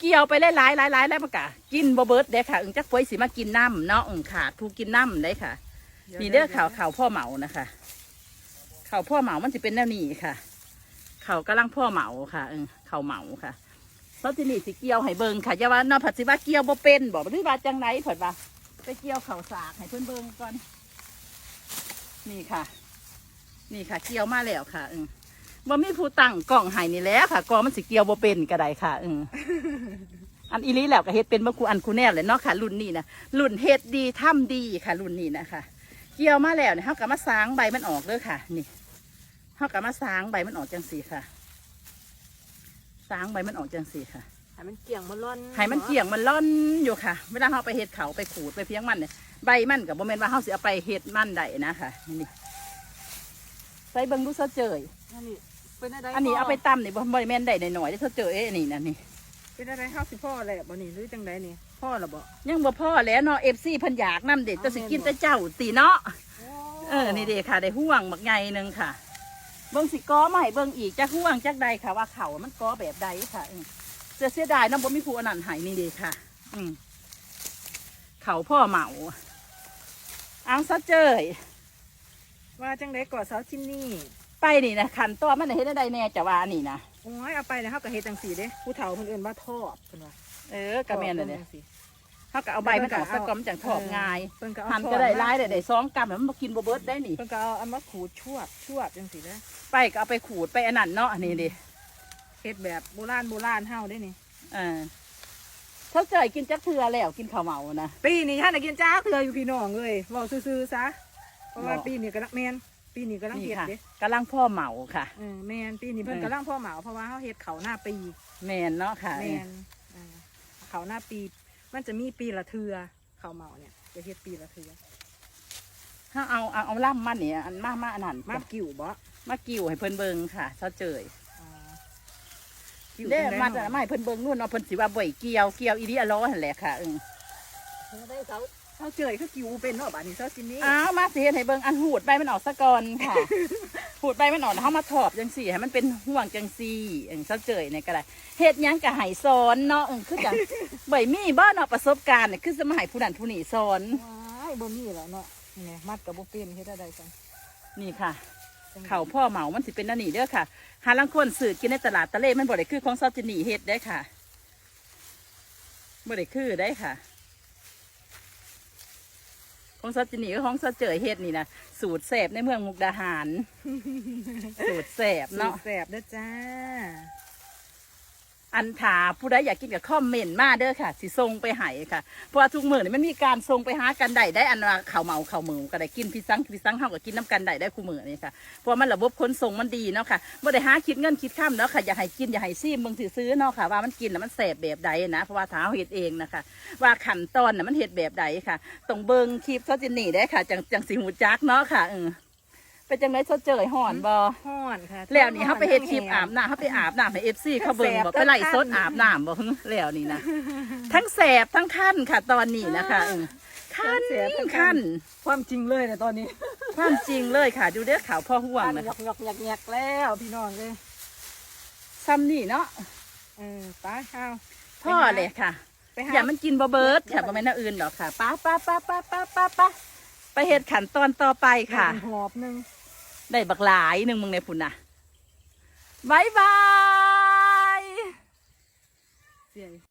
เกี่ยวไปหลายๆหลายๆแล้วมันกะกินบ่เบิดเด้ค่ะอึงจักป่วยสิมากินน้ำเนาะอึงขาดผู้กินน้ำได้ค่ะนี่เด้อข่าวข่าวพ่อเหมานะคะข่าวพ่อเหมามันจะเป็นแนวนี้ค่ะข่าวกำลังพ่อเหมาค่ะเออข่าวเหมาค่ะเพราะที่นี่สิเกี่ยวให้เบิงค่ะอย่าว่าเนอผัดสิว่าเกี่ยวบ่เป็นบอกหรือว่าจังไหนผัดว่าไปเกี่ยวข่าวสากให้เพื่อนเบิงก่อนนี่ค่ะ นี่ค่ะ เกี่ยวมาแล้วค่ะเออ ว่ามีผู้ตั้งกล่องให้นี่แหล้วค่ะกองมันสิเกี่ยวบ่เป็นก็ได้ค่ะเอออันอีหลีแล้วก็เฮ็ดเป็นเมื่อคูอันคูแนวเลยเนาะค่ะ รุ่นนี้นะรุ่นเฮ็ดดีทำดีค่ะ รุ่นนี้นะคะเกี่ยวมาแล้วเนี่ยเขาก็มาสางใบมันออกเลยค่ะ นี่เขาก็มาสางใบมันออกจังสีค่ะสางใบมันออกจังสีค่ะ ให้มันเกี่ยงมันร่อนให้มันเกี่ยงมันล่อนอยู่ค่ะ เวลาเขาไปเฮ็ดเขาไปขูดไปเพียงมันเนี่ยใบมันกับโมเมนว่าเขาสิเอาไปเฮ็ดมันได้นะคะนี่ใส่เบิ้งดูซะเจยอันนี้ เป็นอะไรอันนี้เอาไปตำนี่บ่บ่แม่นได้หน่อยๆได้อซะเจยเอ้ยอันนี่นะนี่เป็นอะไรข้าวสิพ่ออะไรบ่นี่หรือจังไดนี่พ่อละบ่ยังบ่พอแล้วเนาะเอฟซีเพิ่นอยากนํเด็ดจะสิกินแต่เจ้าตีเนาะเออนี่เด็ค่ะได้ห่วงบักไงหนึ่งค่ะ เบิ้งสิก้อมาให้เบิ้งอีกจักห่วงจักใดค่ะว่าเขามันก้อแบบใดค่ะอืมเสียเสียดายน้ำบ่มีผู้อนันต์ใหายนี่เด็ค่ะ อืมเขาพ่อเหมาอังซะเจยว่าจังไดก่อเสาชิ้นนี่ ไปนี่นะขันต้อนมันได้เฮ็ดได้แน่จะว่านี่นะโอ้ยเอาไปแล้วเฮาก็เฮ็ดจังซี่เด้ผู้เฒ่าเพิ่นเอิ้นว่าทอดเพิ่นว่าเออกระแมนเลยทอดเนี่ยจังซี่เขาก็เอาใบมันออกซะก่อนมันจังทอบง่ายเพิ่นก็เอาหันทอก็ได้มาร้ายได้ได้สองกรัมแล้วมันบ่กินบ่เบิดได้นี่เพิ่นก็เอาอันมาขูดชวดชวดจังซี่เด้อไปก็เอาไปขูดไปอันนั้นเนาะนี่ดิเฮ็ดแบบโบราณโบราณเฮาได้นี่เออเขาเจยกินจักเทือแล้วกินข้าวเหมานะปีนี้ท่านได้กินจ้าเทื่ออยู่พี่น้องเลยเว้าซื่อๆซะเพราะว่าบอกปีนี้ก็แม่น ปีนี้กำลังนี่เฮ็ดค่ะเด้กำลังพ่อเหมาค่ะ เออแม่นปีนี้เพิ่นเออ กำลังพ่อเหมาเพราะว่าเฮาเฮ็ดเขาวหน้าปีแมนเนาะค่ะ แมนอ่าเขาหน้าปี มันจะมีปีละเทือเขาเหมาเนี่ยจะเฮ็ดปีละเทือถ้าเอาเอาเอาล่ำมันเนี่ยอันมามาอันนั้นมากิ่วบ่มากิ่วให้เพิ่นเบิงค่ะเขาเจยอ่ากิ่วเด้จังมาได๋แต่เนาะไม่เพิ่นเบิงนู่นเนาะเพิ่นสิว่าบ่อยเกี่ยวเกี่ยวอีดีอะล้อหั่นแหละค่ะเออ ได้เขา เขาเจยคือกิ่วเป็นเนาะบัดนี้เซาซินี่อ้าวมาสิเฮ็ดให้เบิงอันหูดใบมันออกซะก่อนค่ะ หูดใบมันออกแล้วเฮามาถอบจังซี่ให้มันเป็นห่วงจังซี่เออเขาเจยเนี่ยก็ได้เฮ็ดหยังก็ให้สอนเนาะเออคือจังบ่มีบ่เนาะประสบการณ์เนี่ยคือจะมาให้ผู้นั้นผู้นี้สอนว้ายบ่มีแล้วเนาะนี่ไงมัดกับบ่เป็นเฮ็ดได้จังนี่ค่ะจังเขาพ่อเหมามันสิเป็นนั่นนี่เด้อค่ะ หาลังคนสื่อกินในตลาดตะเลมันบ่ได้คือของซอจินีเฮ็ดได้ค่ะบ่ได้คือได้ค่ะ ของซอจินีก็ของซอเจอเฮ็ดนี่นะสูตรแสบในเมืองมุกดาหาร สูตรแสบเนาะเนาะแสบเด้อจ้า อันถาผู้ใดอยากกินกับคอมเมนต์มาเด้อค่ะ สิส่งไปให้ค่ะ เพราะว่าทุกมื้อนี่มันมีการส่งไปหากันได้ได้อันว่าเขาวเหมาเขาวหมูก็ได้กินพี่ซังพี่ซังเฮาก็กินน้ำกันได้ได้คู่มื้อนี่ค่ะเพราะมันระบบขนส่งมันดีเนาะค่ะบ่ได้หาคิดเงินคิดข้ามเนาะค่ะอยากให้กินอยากให้ซีมเบิ่งสิซื้อเนาะค่ะว่ามันกินแล้วมันแสบแบบใดนะเพราะว่าเท้าเฮ็ดเองนะคะ ว่าขั้นตอนน่ะมันเฮ็ดแบบใดค่ะต้องเบิ่งคลิปซอจินี่ได้ค่ะจังจังสิหูจักเนาะค่ะเออ เป็นจังไดซอเจยห่อนบ่ฮ้อนค่ะแล้วนี่เขาไปเฮ็ดคลิปอาบน้ำเขาไปอาบน้ำให้เอฟซีเขาเบิ่งบอกไปไล่สดอาบน้ำบอกแล้วนี่นะทั้งแสบทั้งคันค่ะ ตอนนี้นะคะเออคันคันความจริงเลยเนี่ยตอนนี้ ความจริงเลยค่ะ ดูเด้อข่าวพ่อห่วงอันนะหยคะอกหยอกหยักหยักแล้วพี่น้องเลยซ้ำนี่เนาะเออไปเอาพ่อเลยค่ะไปหาอย่ามันกินบะเบิร์ดค่ะประมาณนั้นอื่นหรอกค่ะป้าป้าป้าป้าป้าป้าป้าไปเฮ็ดขันตอนต่อไปค่ะหอบหนึง ได้บักหลายหนึ่งมึงในพุ่นนะบายบายเสีย